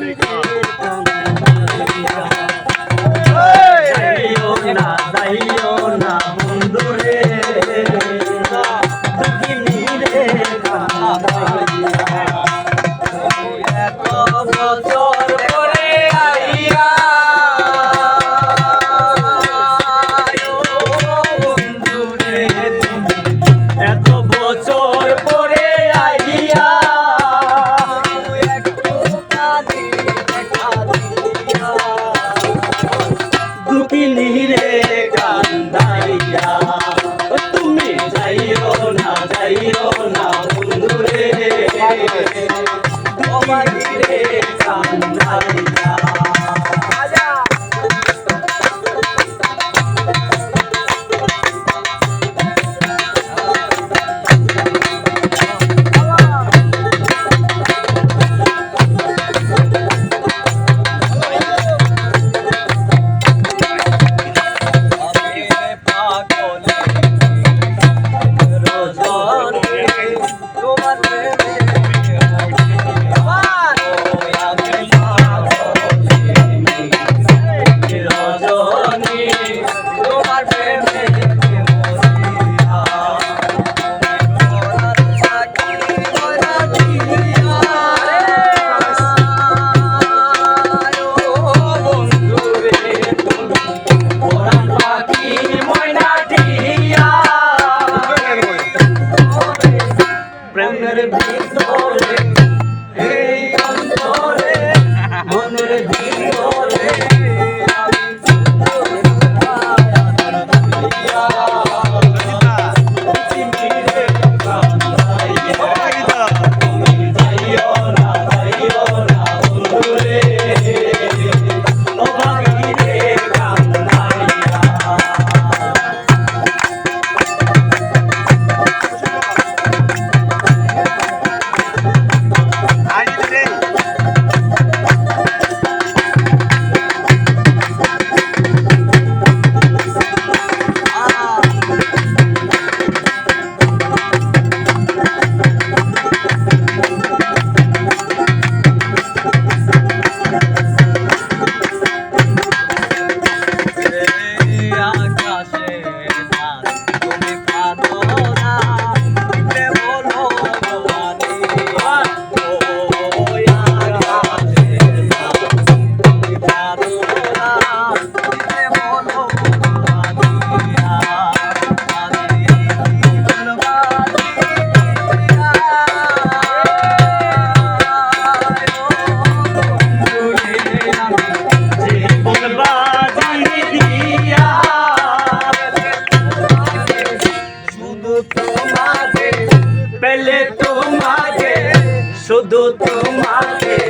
Shake ডুবিলি রে কান্দাইয়া তুমি যাইও না যাইও না বন্ধু তোমার রে শুধু তোমাকে